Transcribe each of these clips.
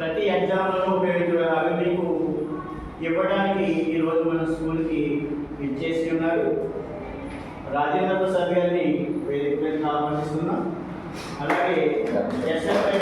ప్రతి ఎగ్జామ్లలో ఉపయోగించే అవి మీకు ఇవ్వడానికి ఈరోజు మన స్కూల్కి ఇచ్చేసి ఉన్నారు. రాజేంద్ర ప్రసాద్ గారిని వేదిక మీద ఆహ్వానిస్తున్నాం అలాగే ఎస్ఎఫ్ఐ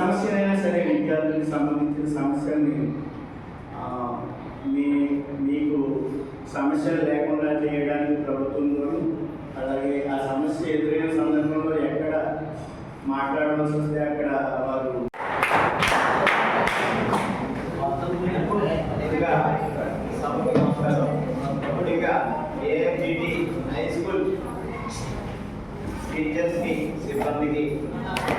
సమస్యనైనా సరే విద్యార్థులకు సంబంధించిన సమస్యల్ని మీ మీకు సమస్యలు లేకుండా చేయడానికి ప్రభుత్వంలోను అలాగే ఆ సమస్య ఎదురైన సందర్భంలో ఎక్కడ మాట్లాడవలసి వస్తే అక్కడ వారు ఇంకా సభకు నమస్కారం ఒకటిగా ఏఎంజిటి హై స్కూల్ టీచర్స్కి సిబ్బందికి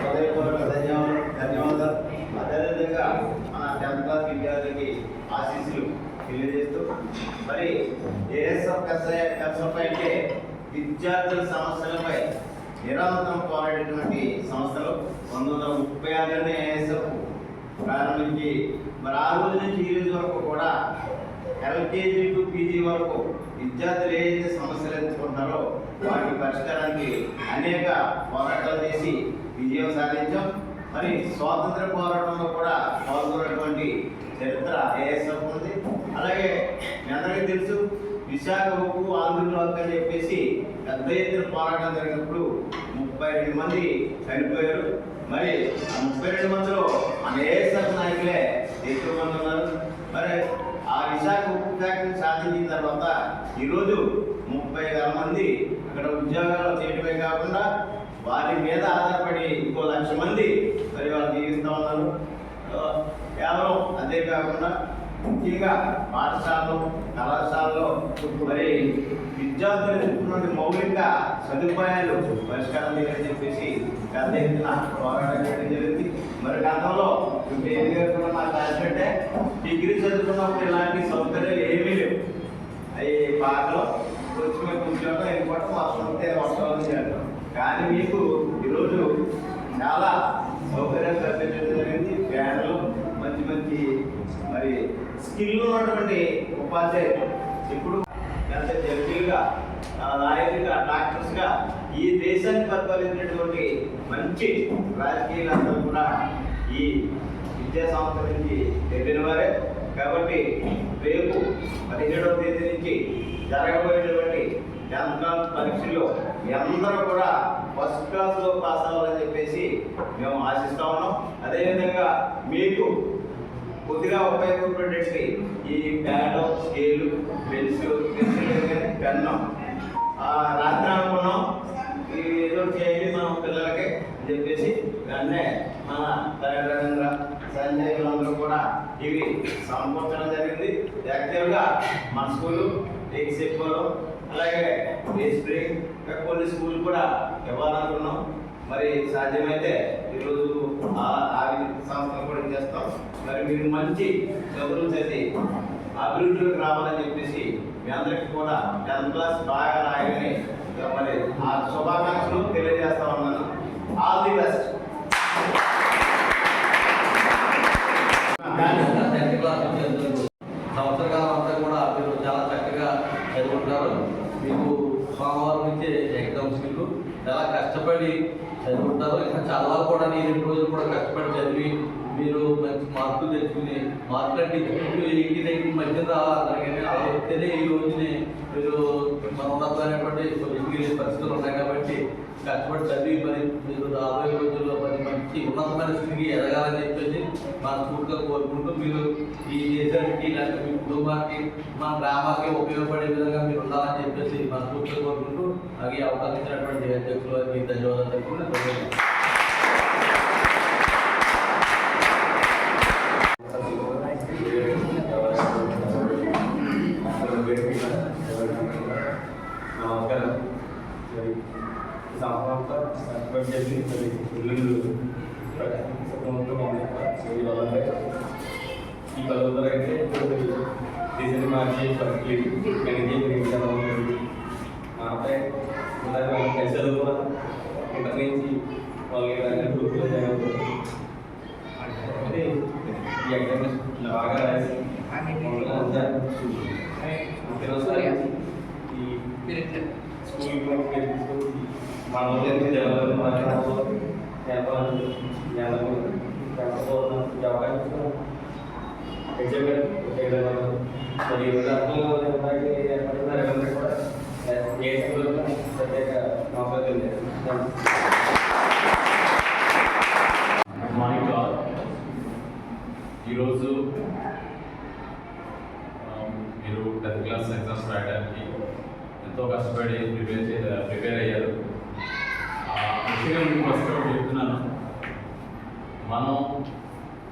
హృదయపూర్వక ధన్యవాదాలు ధన్యవాదాలు అదేవిధంగా మన టెన్త్ క్లాస్ విద్యార్థులకి ఆశీస్సులు తెలియజేస్తూ మరి ఏఎస్ఎఫ్ కసఫ్ అంటే విద్యార్థుల సమస్యలపై నిరంతరం పోరాడేటువంటి సంస్థలు పంతొమ్మిది వందల ముప్పై ఆరులోనే ఏఎస్ఎఫ్ ప్రారంభించి మరి ఆ రోజు నుంచి ఈ రోజు వరకు కూడా ఎల్కేజీ టు పీజీ వరకు విద్యార్థులు ఏదైతే సమస్యలు ఎదుర్కొంటారో వాటి పరిష్కారానికి అనేక పోరాటాలు చేసి విజయం సాధించాం. మరి స్వాతంత్ర పోరాటంలో కూడా పాల్గొన్నటువంటి చరిత్ర ఏఎస్ఎఫ్ ఉంది. అలాగే మీ అందరికీ తెలుసు విశాఖ ఉప్పు ఆంధ్రులు అని చెప్పేసి పెద్ద ఎత్తున పోరాటం జరిగినప్పుడు ముప్పై రెండు మంది చనిపోయారు. మరి ఆ ముప్పై రెండు మందిలో అనేక నాయకులే ఎక్కువ మంది ఉన్నారు. మరి ఆ విశాఖ ఉప్పు ఫ్యాక్టరీ సాధించిన తర్వాత ఈరోజు ముప్పై వేల మంది అక్కడ ఉద్యోగాలు చేయడమే కాకుండా వారి మీద ఆధారపడి ఇంకో లక్ష మంది మరి వాళ్ళు జీవిస్తూ ఉన్నారు. కేవలం అదే కాకుండా ముఖ్యంగా పాఠశాలలో కళాశాలలో మరి విద్యార్థులు మౌలిక సదుపాయాలు పరిష్కారం చేయాలని చెప్పేసి పెద్ద ఎత్తున పోరాటం చేయడం జరిగింది. మరి గతంలో బేబీ గారు కూడా నాకు డిగ్రీ చదువుకున్నప్పుడు ఇలాంటి సౌకర్యాలు ఏమీ లేవు. అవి పాటలో వచ్చి మేము కూర్చోవడం వెళ్ళిపోవడం వర్షం వస్తే వర్షం కానీ మీకు ఈరోజు చాలా సౌకర్యాలు కల్పించడం జరిగింది. ఫ్యాన్లు మంచి మంచి మరి స్కిల్ ఉన్నటువంటి ఉపాధ్యాయులు ఇప్పుడు ఎంత జడ్జీలుగా లాయర్లుగా డాక్టర్స్గా ఈ దేశాన్ని పరిపాలించినటువంటి మంచి రాజకీయాలందరూ కూడా ఈ విద్యా సంస్థ నుంచి వెళ్ళిన వారే కాబట్టి రేపు పదిహేడవ తేదీ నుంచి జరగబోయేటువంటి టెన్త్ పరీక్షలో మీ అందరూ కూడా ఫస్ట్ క్లాస్లో పాస్ అవ్వాలని చెప్పేసి మేము ఆశిస్తా ఉన్నాం. అదేవిధంగా మీకు కొద్దిగా ఉపయోగపడేటువంటి ఈ pad scale pencil pencil pen రాత్రి అనుకున్నాం. ఈ ఏదో చేయండి మనం పిల్లలకి అని చెప్పేసి వెంటనే మన రవీంద్ర సంజయ్ కూడా ఇవి సమకూర్చడం జరిగింది. యాక్టివ్గా మన స్కూలు ఎగ్స్ ఎక్కువలో అలాగే స్ప్రింగ్ కొన్ని స్కూల్ కూడా ఇవ్వాలనుకున్నాం. మరి సాధ్యమైతే ఈరోజు ఆ సంస్థలు కూడా చేస్తాం. మరి మీరు మంచి చదువులు చదివి అభివృద్ధిలోకి రావాలని చెప్పేసి మీ అందరికీ కూడా టెన్త్ క్లాస్ బాగా రాయని మరి ఆ శుభాకాంక్షలు తెలియజేస్తా ఉన్నాను. All the best tenth class సంవత్సర కాలం అంతా కూడా మీరు చాలా చక్కగా చదువుకుంటారు మీకు సోమవారం నుంచి ఎగ్జామ్స్ మీకు. చాలా కష్టపడి చదువుకుంటారు ఇంకా చాలా కూడా నేను రెండు రోజులు కూడా కష్టపడి చదివి మీరు మంచి మార్కులు తెచ్చుకుని మార్కులు అంటే ఎయిటీ నైన్ మధ్య రావాలి అలా వస్తేనే ఈ రోజునే మీరు మన ఉన్నతమైనటువంటి పరిస్థితులు ఉన్నాయి కాబట్టి కష్టపడి చదివి మరి మీరు రాబోయే రోజుల్లో మరి మంచి ఉన్నతమైన స్థితికి ఎదగాలని చెప్పేసి మనస్ఫూర్తిగా కోరుకుంటూ మీరు ఈ దేశానికి లేకపోతే మీ కుటుంబానికి మన గ్రామానికి ఉపయోగపడే విధంగా మీరు ఉండాలని చెప్పేసి మనస్ఫూర్తిగా కోరుకుంటూ అలాగే ఈ అవకాశం ఇచ్చినటువంటి అధ్యక్షులు వారికి ధన్యవాదాలు తెలుపుకుంటూ నమస్కారం మరి ఈ సంవత్సరంతో సర్టిఫికేట్ చేసి మరి ఇల్లు సత్వంతో చేయాలంటే ఈ పదవ తరగతి డిజైన్ మార్చి కంప్లీట్ కనిజీ మా అబ్బాయి ఇందాక కలిసి చదువుకున్నాను ఇంటర్ నుంచి వాళ్ళకి గ్రూప్లో జాయిన్ అవుతారు అంటే ఈ ఎగ్జామ్స్ బాగా రాసి మమ్మల్ని అంతా ఒకసారి ఈ స్కూల్ మన ఊళ్ళో జనాలు మాట్లాడుతూ వ్యాపారం జ్ఞానం వ్యాపారం అవకాశం మరియు రత్నంలో ఏర్పడిన కూడా ఏ స్కూల్లో ప్రత్యేక నౌకర్యం లేదు మార్నింగ్ ఆల్ ఈరోజు um, మీరు టెన్త్ క్లాస్ ఎగ్జామ్స్ రాయడానికి ఎంతో కష్టపడి ప్రిపేర్ చే ప్రిపేర్ అయ్యారు. ముఖ్యంగా మీకు ఫస్ట్ చెప్తున్నాను. మనం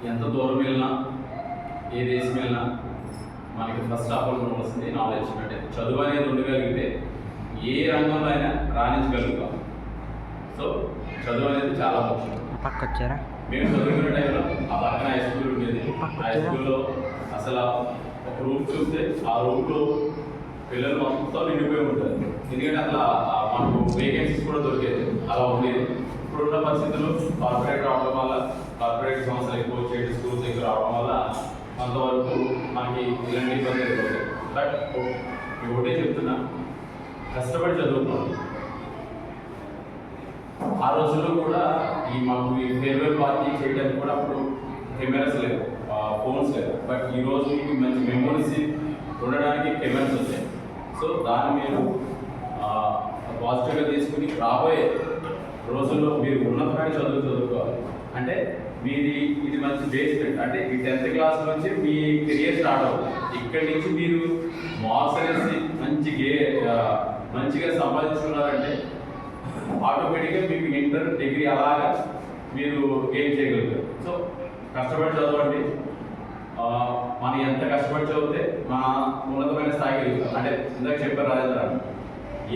ఎంత దూరం వెళ్ళినా ఏ దేశం వెళ్ళినా మనకి ఫస్ట్ ఆఫ్ ఆల్ ఉండవలసింది నాలెడ్జ్ అంటే చదువు అనేది ఉండగలిగితే ఏ రంగంలో అయినా రాణించగలుగుతాం. సో చదువు అనేది చాలా ముఖ్యం. పక్కొచ్చారా మేము చదువుకునే టైంలో ఆ పక్కన హై స్కూల్ ఉండేది. హై స్కూల్లో అసలు ఒక రూమ్ చూస్తే ఆ రూమ్లో పిల్లలు మొత్తం నిండిపోయి ఉంటారు. ఎందుకంటే ఆ మాకు వేకెన్సీస్ కూడా దొరికేది. అలా ఉండేది. ఇప్పుడున్న పరిస్థితుల్లో కార్పొరేట్ రావడం వల్ల కార్పొరేట్ సంస్థలు ఎక్కువ వచ్చేటి స్కూల్స్ ఎక్కువ రావడం వల్ల కొంతవరకు మనకి ఇలాంటి ఇబ్బంది బట్ ఒకటే చెప్తున్నా. కష్టపడి చదువుకున్నాను ఆ రోజుల్లో కూడా ఈ మాకు ఈ ఫేర్వెల్ పార్టీ చేయడానికి కూడా అప్పుడు కెమెరాస్ లేవు ఫోన్స్ లేవు. బట్ ఈ రోజు మీకు మంచి మెమోరీస్ ఉండడానికి కెమెరాస్ వచ్చాయి. సో దాన్ని మీరు పాజిటివ్గా తీసుకుని రాబోయే రోజుల్లో మీరు ఉన్నతమైన చదువు చదువుకోవాలి. అంటే మీది ఇది మంచి బేస్మెంట్ అంటే ఈ టెన్త్ క్లాస్ నుంచి మీ కెరియర్ స్టార్ట్ అవుతుంది. ఇక్కడి నుంచి మీరు మార్క్స్ అనేసి మంచి గే మంచిగా సంపాదించుకున్నారంటే ఆటోమేటిక్గా మీకు ఇంటర్ డిగ్రీ అలాగా మీరు గెయిన్ చేయగలుగుతారు. సో కష్టపడి చదవండి. మనం ఎంత కష్టపడి చదివితే మన ఉన్నతమైన స్థాయికి వెళ్తాం. అంటే ఇందాక చెప్పారు రాజేంద్ర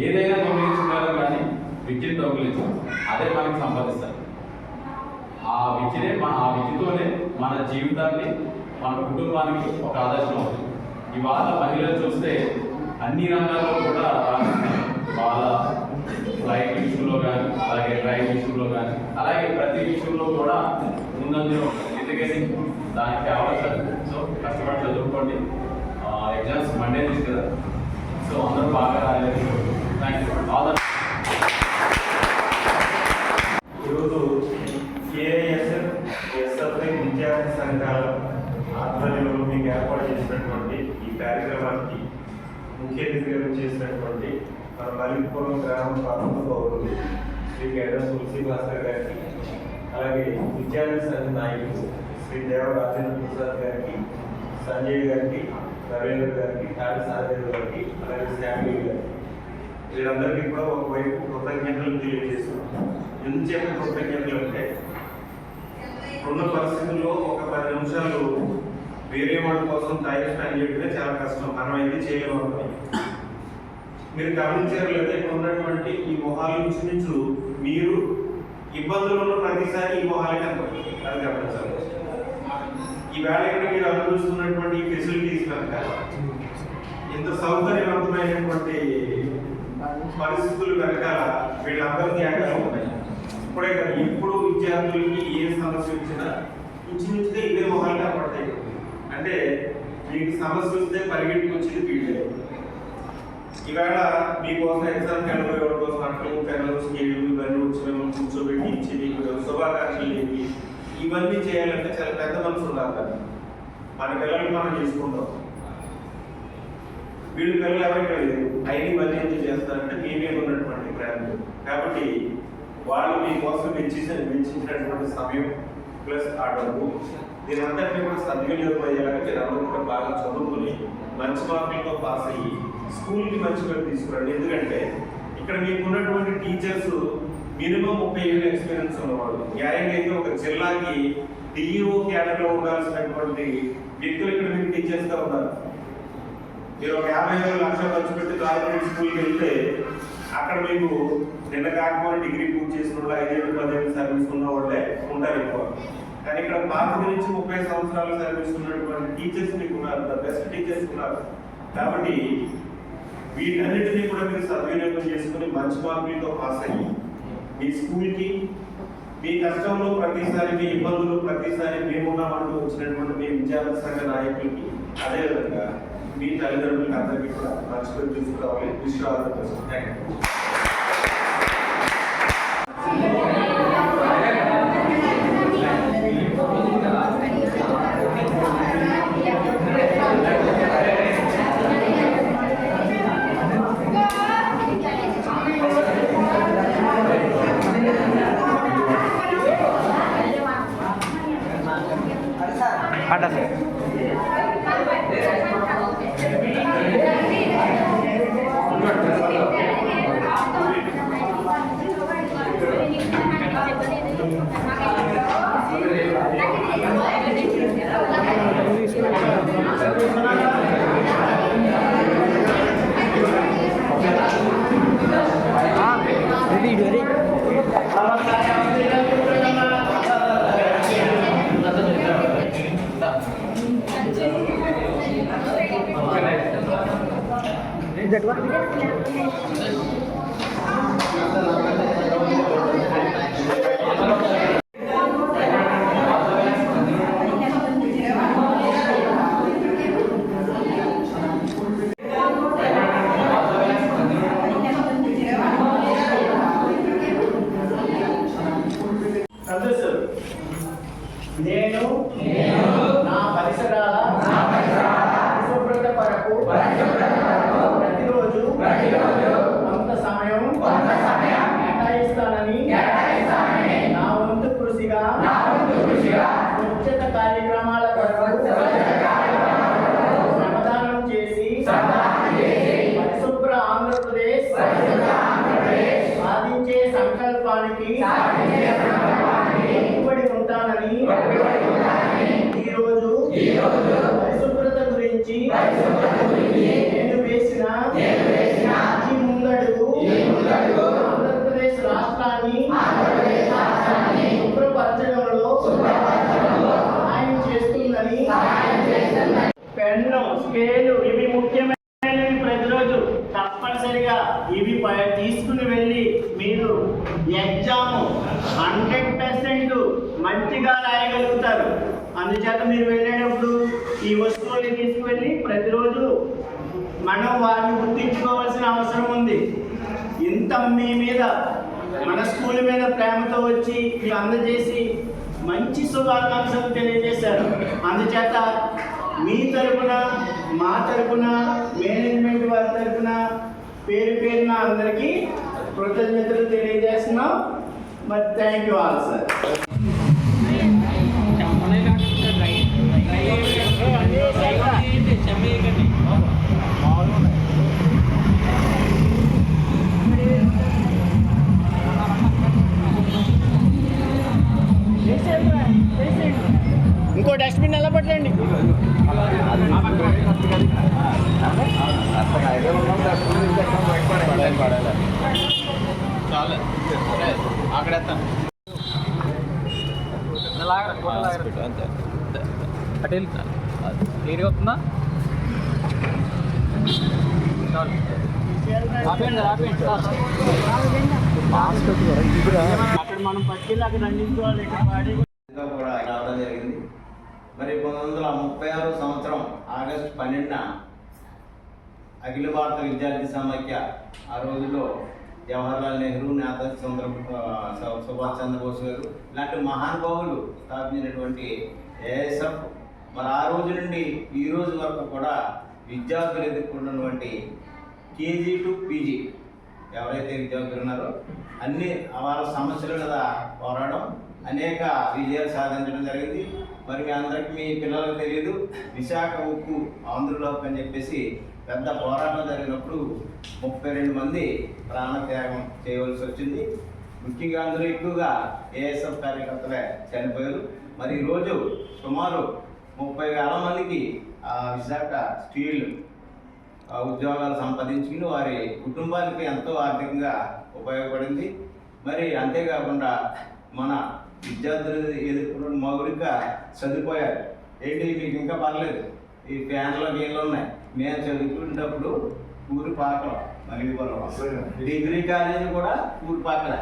ఏదైనా దొంగిలించుకోవాలి కానీ విద్యను దొంగిలించాం అదే మనకి సంపాదిస్తారు. ఆ విద్యనే మన ఆ విద్యతోనే మన జీవితాన్ని మన కుటుంబానికి ఒక ఆదర్శం అవుతుంది. ఇవాళ మహిళలు చూస్తే అన్ని రంగాల్లో కూడా వాళ్ళ ఫ్లైట్ విషయంలో కానీ అలాగే డ్రైవ్ విషయంలో కానీ అలాగే ప్రతి విషయంలో కూడా ముందంజలో ఉంటుంది. ఎందుకని? దానికి అవసరం సో కష్టపడి చదువుకోండి. ఎగ్జామ్స్ మండే నుంచి కదా సో అందరూ బాగా రాలేదు థ్యాంక్ యూ ఆల్ ద ఈరోజు A I S F S F I విద్యార్థి సంఘాల ఆధ్వర్యంలో మీకు ఏర్పాటు చేసినటువంటి ఈ కార్యక్రమానికి ముఖ్య అతిథిగా చేసినటువంటి మన మలిపురం గ్రామ ప్రాంత పౌరులు శ్రీ గడ్డ తులసి భాస్కర్ గారికి అలాగే విద్యార్థి సంఘ నాయకులు శ్రీ దేవ రాజేంద్ర ప్రసాద్ గారికి సంజయ్ గారికి రవీంద్ర గారికి తాడి సాదేవ్ గారికి అలాగే శాంబీ గారికి. వీళ్ళందరికీ కూడా ఒకవైపు కృతజ్ఞతలు తెలియజేస్తున్నాం. ఎందుచేత కృతజ్ఞతలు అంటే ఉన్న పరిస్థితుల్లో ఒక పది నిమిషాలు వేరే వాళ్ళ కోసం టైం స్పెండ్ చేయడమే చాలా కష్టం. మనం అయితే చేయలేము మీరు గమనించారు లేదా ఇక్కడ ఉన్నటువంటి ఈ మొహాలు నుంచి మీరు ఇబ్బందులు ఉన్న ప్రతిసారి ఈ మొహాలే కనపడుతుంది అది గమనించాలి. ఈవేళ ఇక్కడ మీరు అనుభవిస్తున్నటువంటి ఈ ఫెసిలిటీస్ కనుక ఇంత సౌకర్యవంతమైనటువంటి పరిస్థితులు వెనకాల వీళ్ళందరికీ త్యాగాలు ఉన్నాయి ఇప్పుడే కదా ఇప్పుడు విద్యార్థులకి ఏ సమస్య వచ్చినా ఇంచుమించుగా ఇవే మొహాలు కనపడుతుంది అంటే మీకు సమస్య వస్తే పరిగెట్టుకు వీళ్ళే. ఈవేళ మీకోసం ఎగ్జామ్ వెళ్ళబోయే ఎవరి కోసం అట్లు పెన్నులు స్కేళ్ళు ఇవన్నీ వచ్చి మిమ్మల్ని కూర్చోబెట్టి ఇచ్చి మీకు శుభాకాంక్షలు ఏమి ఇవన్నీ చేయాలంటే చాలా పెద్ద మనసు ఉండాలి కదా. మన పిల్లలకి మనం చేసుకుంటాం. వీళ్ళు పిల్లలు ఎవరికి లేదు. అయిన ఇవన్నీ ఎందుకు చేస్తారంటే మీ మీద ఉన్నటువంటి ప్రేమ కాబట్టి వాళ్ళు మీకోసం వెచ్చించిన వెచ్చించినటువంటి సమయం ప్లస్ ఆ డబ్బు. దీని కూడా సద్వినియోగం అయ్యేలాగా మీరు అందరూ కూడా బాగా చదువుకుని మంచి మార్కులతో పాస్ అయ్యి స్కూల్కి మంచి పేరు తీసుకురండి. ఎందుకంటే ఇక్కడ మీకు ఉన్నటువంటి టీచర్స్ మినిమం ముప్పై ఏళ్ళ ఎక్స్పీరియన్స్ ఉన్నవాళ్ళు. న్యాయంగా అయితే ఒక జిల్లాకి డిఈఓ క్యాడర్లో ఉండాల్సినటువంటి వ్యక్తులు ఇక్కడ మీకు టీచర్స్గా ఉన్నారు. మీరు ఒక యాభై వేల లక్షలు ఖర్చు పెట్టి కార్పొరేట్ స్కూల్కి వెళ్తే అక్కడ మీకు నిన్న కాకపోతే డిగ్రీ పూర్తి చేసిన వాళ్ళు ఐదేళ్ళు పదేళ్ళు సర్వీస్ ఉన్న వాళ్ళే ఉంటారు ఎక్కువ. కానీ ఇక్కడ పాతిక నుంచి ముప్పై సంవత్సరాలు సర్వీస్ ఉన్నటువంటి టీచర్స్ మీకు ఉన్నారు ద బెస్ట్ టీచర్స్ ఉన్నారు కాబట్టి వీటన్నిటినీ కూడా మీరు సద్వినియోగం చేసుకుని మంచి మార్కులతో పాస్ అయ్యి మీ స్కూల్కి మీ కష్టంలో ప్రతిసారి మీ ఇబ్బందులు ప్రతిసారి మేమున్నామంటూ వచ్చినటువంటి మీ విద్యార్థి సంఘ నాయకులకి అదేవిధంగా మీ తల్లిదండ్రులకి అందరికీ కూడా మంచి పేరు తీసుకురావాలి విశ్వాసం థ్యాంక్ యూ సంతోషం నేను నా పరిసరాల పరిశుభ్రత కొరకు ప్రతిరోజు కొంత సమయం కేటాయిస్తానని నా వంతు కృషిగా స్వచ్ఛత కార్యక్రమాల కొరకు శ్రమదానం చేసి పరిశుభ్ర ఆంధ్రప్రదేశ్ సాధించే సంకల్పానికి కట్టుబడి ఉంటానని ఈరోజు పరిశుభ్రత గురించి నేను వేసిన ఈ ముందడుగు ఆంధ్రప్రదేశ్ రాష్ట్రాన్ని శుభ్రపరచడంలో సహాయం చేస్తుందని పెన్ను స్కేలు ఇవి ముఖ్యమైనవి ప్రతిరోజు తప్పనిసరిగా ఇవి ప- తీసుకుని వెళ్ళి మీరు ఎగ్జామ్ హండ్రెడ్ పర్సెంట్ మంచిగా రాయగలుగుతారు అందుచేత మీరు వెళ్ళేటప్పుడు ఈ వస్తువులు తీసుకువెళ్ళి ప్రతిరోజు మనం వారిని గుర్తించుకోవాల్సిన అవసరం ఉంది. ఇంత మీ మీద మన స్కూల్ మీద ప్రేమతో వచ్చి మీరు అందజేసి మంచి శుభాకాంక్షలు తెలియజేశారు. అందుచేత మీ తరపున మా తరపున మేనేజ్మెంట్ వారి తరపున పేరు పేరున అందరికీ కృతజ్ఞతలు తెలియజేస్తున్నాం. మరి థ్యాంక్ యూ ఆల్ సార్. ఇంకో డస్ట్బిన్ ఎలా పట్టండి క్లియర్గా వస్తుందా అక్కడ మనం పట్టుకెళ్ళి అక్కడ అందించుకోవాలి ఇక్కడ పాడి ఇంకా కూడా రావడం జరిగింది మరి పంతొమ్మిది వందల ముప్పై ఆరో సంవత్సరం ఆగస్టు పన్నెండున అఖిల భారత విద్యార్థి సమాఖ్య ఆ రోజుల్లో జవహర్లాల్ నెహ్రూ నేతాజీ చంద్ర సుభాష్ చంద్రబోస్ గారు ఇలాంటి మహానుభావులు స్థాపించినటువంటి ఏఎస్ఎఫ్. మరి ఆ రోజు నుండి ఈ రోజు వరకు కూడా విద్యార్థులు ఎదుర్కొన్నటువంటి కేజీ టు పీజీ ఎవరైతే విద్యార్థులు ఉన్నారో అన్ని వాళ్ళ సమస్యల మీద పోరాడడం అనేక విజయాలు సాధించడం జరిగింది. మరి మీ అందరికీ మీ పిల్లలకు తెలియదు విశాఖ ఉక్కు ఆంధ్రలోకి అని చెప్పేసి పెద్ద పోరాటం జరిగినప్పుడు ముప్పై రెండు మంది ప్రాణత్యాగం చేయవలసి వచ్చింది. ముఖ్యంగా అందరూ ఎక్కువగా ఏఎస్ఎఫ్ కార్యకర్తలే చనిపోయారు. మరి ఈరోజు సుమారు ముప్పై వేల మందికి ఆ విశాఖ స్టీల్ ఉద్యోగాలు సంపాదించుకుని వారి కుటుంబానికి ఎంతో ఆర్థికంగా ఉపయోగపడింది. మరి అంతేకాకుండా మన విద్యార్థులు ఎదుర్కొన్న మౌలిక సదుపాయాలు ఏంటి? మీకు ఇంకా పర్లేదు. ఈ ఫ్యాన్లు నీళ్ళు ఉన్నాయి. మేము చదువుకునేటప్పుడు ఊరి పాకలు మలిగిపోవడం డిగ్రీ కాలేజీ కూడా ఊరి పాకలే.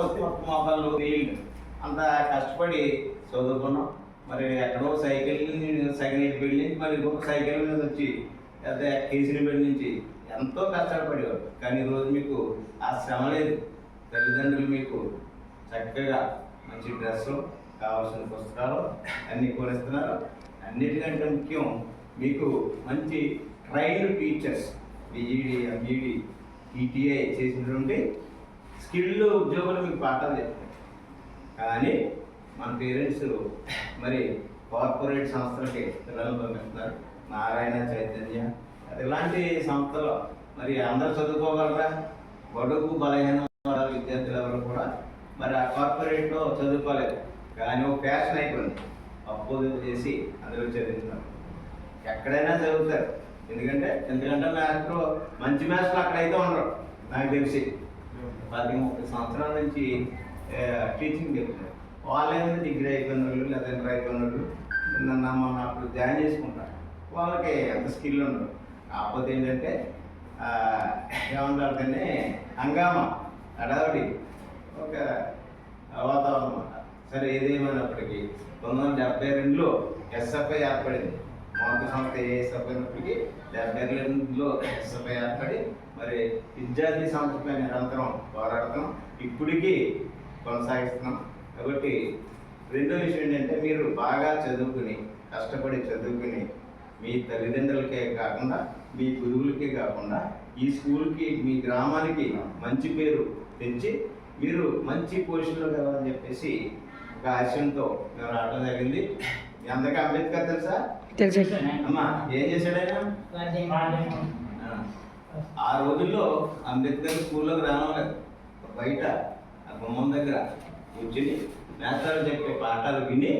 వస్తే ఒక మోకాళ్ళు నీళ్ళు అంత కష్టపడి చదువుకున్నాం. మరి ఎక్కడో సైకిల్ సైకిల్ పెళ్ళి నుంచి మరి ఇంకొక సైకిల్ మీద వచ్చి లేదా కేసీని పెళ్ళి నుంచి ఎంతో కష్టపడేవారు. కానీ ఈరోజు మీకు ఆ శ్రమ లేదు. తల్లిదండ్రులు మీకు చక్కగా మంచి డ్రెస్సు కావాల్సిన పుస్తకాలు అన్నీ కొనిస్తున్నారు. అన్నిటికంటే ముఖ్యం మీకు మంచి train teachers B Ed M Ed E T I చేసినటువంటి స్కిల్ ఉద్యోగులు మీకు పాఠాలు చెప్తారు. కానీ మన పేరెంట్స్ మరి కార్పొరేట్ సంస్థలకి పిల్లలు పంపిస్తున్నారు. నారాయణ చైతన్య ఇలాంటి సంస్థలు మరి అందరూ చదువుకోగలరా? బడుగు బలహీన విద్యార్థులు ఎవరు కూడా మరి ఆ కార్పొరేట్లో చదువుకోలేదు. కానీ ఒక ఫ్యాషన్ అయిపోయింది. అపోజిట్ చేసి అందులో చదివించారు ఎక్కడైనా చదువుతారు. ఎందుకంటే ఎందుకంటే మ్యాథ్స్లో మంచి మ్యాథ్స్లో అక్కడైతే ఉండరు. నాకు తెలిసి. పది ముప్పై సంవత్సరాల నుంచి టీచింగ్ చెప్తారు వాళ్ళేమో డిగ్రీ అయిపోయిన వాళ్ళు లేదా ఇంటర్ అయిపోయిన వాళ్ళు నన్ను మొన్న అప్పుడు జాయిన్ చేసుకుంటారు. వాళ్ళకి ఎంత స్కిల్ ఉండదు. కాకపోతే ఏంటంటే ఏమంటారు కానీ హంగామా హడావిడి. ఒక వాతావరణం అన్నమాట. సరే ఏదేమైనప్పటికీ పంతొమ్మిది వందల డెబ్బై రెండులో ఎస్ఎఫ్ఐ ఏర్పడింది. మొదటి సంస్థ ఏఎస్ఎఫ్ అయినప్పటికీ డెబ్బై రెండులో ఎస్ఎఫ్ఐ ఏర్పడి మరి విద్యార్థి సంస్థపై నిరంతరం పోరాడతాం. ఇప్పటికీ కొనసాగిస్తున్నాం. కాబట్టి రెండో విషయం ఏంటంటే మీరు బాగా చదువుకుని కష్టపడి చదువుకుని మీ తల్లిదండ్రులకే కాకుండా మీ గురువులకే కాకుండా ఈ స్కూల్కి మీ గ్రామానికి మంచి పేరు తెచ్చి మీరు మంచి పొజిషన్లో కావాలని చెప్పేసి ఒక ఆశయంతో మేము రావడం జరిగింది. అందరికీ అంబేద్కర్ తెలుసా? అమ్మా ఏం చేశాడైనా ఆ. ఆ రోజుల్లో అంబేద్కర్ స్కూల్లోకి రావడం బయట ఆ గుమ్మం దగ్గర కూర్చుని మేధావులు చెప్పే పాఠాలు విని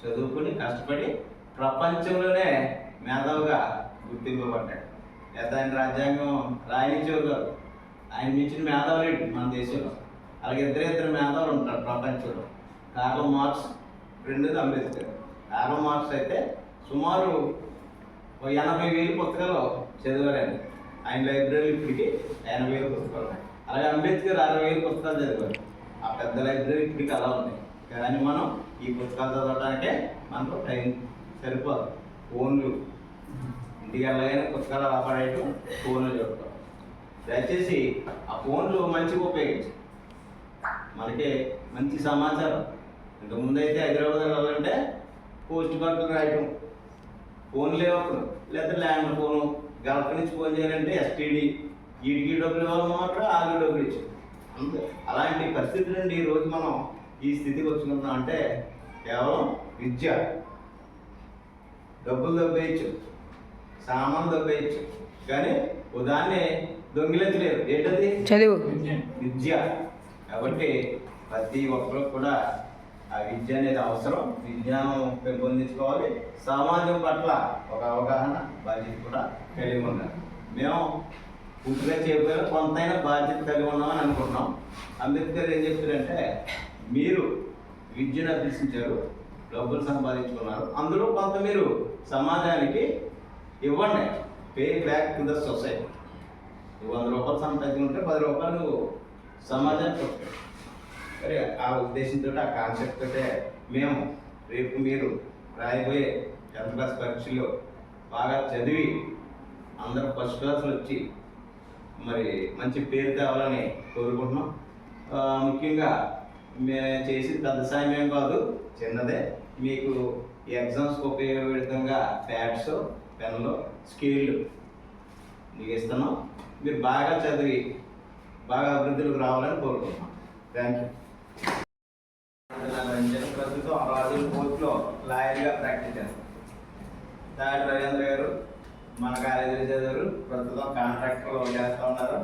చదువుకుని కష్టపడి ప్రపంచంలోనే మేధావుగా గుర్తింపబడ్డాడు. లేదా ఆయన రాజ్యాంగం రాయనిచ్చేవారు కాదు. ఆయన మించిన మేధావులేడు మన దేశంలో. అలాగే ఇద్దరు ఇద్దరు మేధావులు ఉంటారు ప్రపంచంలో. కార్ల మార్క్స్ రెండోది అంబేద్కర్. కార్ల మార్క్స్ అయితే సుమారు ఎనభై వేలు పుస్తకాలు చదివారండి. ఆయన లైబ్రరీ ఇప్పటికి ఎనభై వేలు పుస్తకాలు ఉన్నాయి. అలాగే అంబేద్కర్ అరవై వేలు పుస్తకాలు చదివారు. ఆ పెద్ద లైబ్రరీ ఇప్పటికి అలా ఉన్నాయి కానీ మనం ఈ పుస్తకాలు చదవడానికే మనకు టైం సరిపోదు. ఫోన్లు. ఇంటికి వెళ్ళగానే పుస్తకాలు అలా పడేయటం ఫోన్లు చూడటం దయచేసి ఆ ఫోన్లు మంచిగా ఉపయోగించు మనకి మంచి సమాచారం. ఇంతకుముందు అయితే హైదరాబాద్ వెళ్ళాలంటే పోస్ట్ కార్డులు రాయటం. ఫోన్ లేవప్పుడు లేదా ల్యాండ్ ఫోను గల్ఫ్ నుంచి ఫోన్ చేయాలంటే ఎస్టీడీ వీటికి డబ్బులు ఇవ్వాలి మాత్రం ఆగి డబ్బులు ఇచ్చి అంతే. అలాంటి పరిస్థితి నుండి ఈరోజు మనం ఈ స్థితికి వచ్చుకున్నాం అంటే కేవలం విద్య. డబ్బులు దబ్బేయచ్చు. సామాను దబ్బేయచ్చు. కానీ ఉదాన్ని దొంగిలించలేరు. ఏంటది? చదువు. విద్య. కాబట్టి ప్రతి ఒక్కరు కూడా ఆ విద్య అనేది అవసరం. విజ్ఞానం పెంపొందించుకోవాలి. సమాజం పట్ల ఒక అవగాహన బాధ్యత కూడా కలిగి ఉండాలి. మేము పూర్తిగా చెప్పారు కొంతైనా బాధ్యత కలిగి ఉన్నామని అనుకుంటున్నాం. అంబేద్కర్ ఏం చెప్తారంటే మీరు విద్యను అభ్యసించారు డబ్బులు సంపాదించుకున్నారు. అందులో కొంత మీరు సమాజానికి ఇవ్వండి. Pay back to the society నువ్వు వంద రూపాయలు సంపాదించుకుంటే పది రూపాయలు సమాజానికి వస్తాయి ఆ ఉద్దేశంతో ఆ కాన్సెప్ట్ తోటే మేము రేపు మీరు రాయబోయే టెన్త్ క్లాస్ పరీక్షలో బాగా చదివి అందరూ ఫస్ట్ క్లాసులు వచ్చి మరి మంచి పేరు తేవాలని కోరుకుంటున్నాం. ముఖ్యంగా మేము చేసి పెద్ద సాయం ఏం కాదు చిన్నదే. మీకు ఎగ్జామ్స్కి ఉపయోగపడే విధంగా ప్యాడ్స్ పెన్లు స్కేళ్ళు మీకు ఇస్తున్నాం. మీరు బాగా చదివి బాగా అభివృద్ధిలోకి రావాలని కోరుకుంటున్నాం. థ్యాంక్ యూ ప్రస్తుతం రాజుల కోర్టులో లాయర్గా ప్రాక్టీస్ చేస్తాం. తాటి రవీంద్ర గారు మన కాలేజీలో చదివారు ప్రస్తుతం కాంట్రాక్టర్ చేస్తా ఉన్నారు.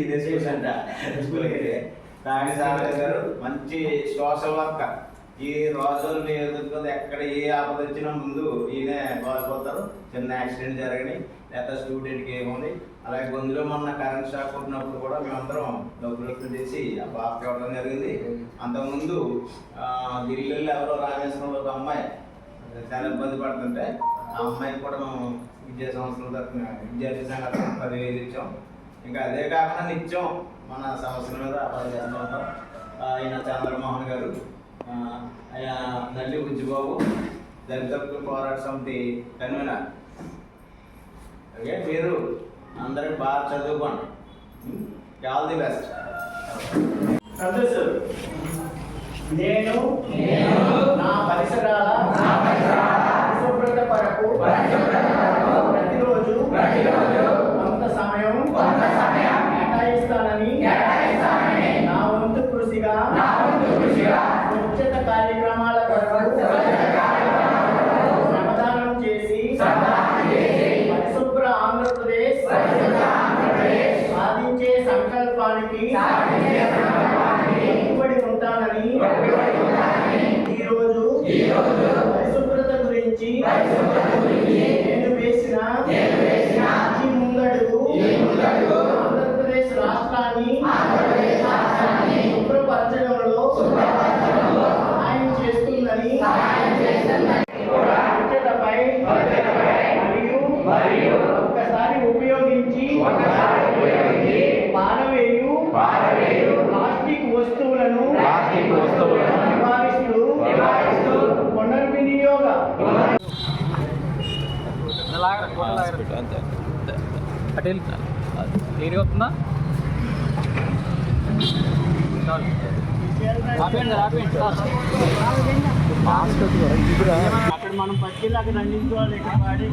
ఇదే స్కూల్ అంట. స్కూల్ సాగర్ గారు మంచి సోషల్ వర్కర్ ఈ రోజులు ఎదుర్కొంది ఎక్కడ ఏ ఆపద వచ్చినా ముందు ఈయన పాల్పోతారు చిన్న యాక్సిడెంట్ జరగని లేదా స్టూడెంట్కి ఏముంది? అలాగే గొంతులో మొన్న కరెంట్ షాక్ కొట్టినప్పుడు కూడా మేమందరం డబ్బులు వసూలు చేసి ఆ పాపకి ఇవ్వడం జరిగింది. అంతకుముందు ఆ, ఢిల్లీలో ఎవరో రామేశ్వరంలో ఒక అమ్మాయి చాలా ఇబ్బంది పడుతుంటే ఆ అమ్మాయికి కూడా మేము విద్యా సంస్థల తరఫున విద్యార్థి సంఘాల తరఫున పదివేలు ఇచ్చాం. ఇంకా అదే కాకుండా నిత్యం మన సంవత్సరం మీద పని చేస్తూ ఉంటాం. ఆయన చంద్రమోహన్ గారు ఆయన నల్లి బుజ్జిబాబు దళిత పోరాట సమితి కన్వీనర్ ఓకే మీరు అందరికి బాగా చదువుకోండి. ఆల్ ది బెస్ట్ సదస్సు నేను నా పరిసరాల పరిశుభ్రత కొరకు ప్రతిరోజు కొంత సమయం కేటాయిస్తానని నా వంతు కృషిగా స్వచ్ఛత కార్యక్రమాల కొరకు శ్రమదానం చేసి పరిశుభ్ర ఆంధ్రప్రదేశ్ సాధించే సంకల్పానికి కట్టుబడి ఉంటానని ఈరోజు పరిశుభ్రత గురించి నేను వేసిన ఈ ముందడుగు ఆంధ్రప్రదేశ్ రాష్ట్రాన్ని శుభ్రపరచడంలో సహాయం చేస్తుందని స్వచ్ఛతపై మరియు ఒక్కసారి ఉపయోగించి పారవేయు. ప్లాస్టిక్ వస్తువులను నివారిస్తూ పునర్వినియోగ అటు క్లియర్గా వస్తుందా ఆపేయండి ఆపేయండి అక్కడ మనం పట్టిలు అక్కడ అందించుకోవాలి ఇక్కడ పాడి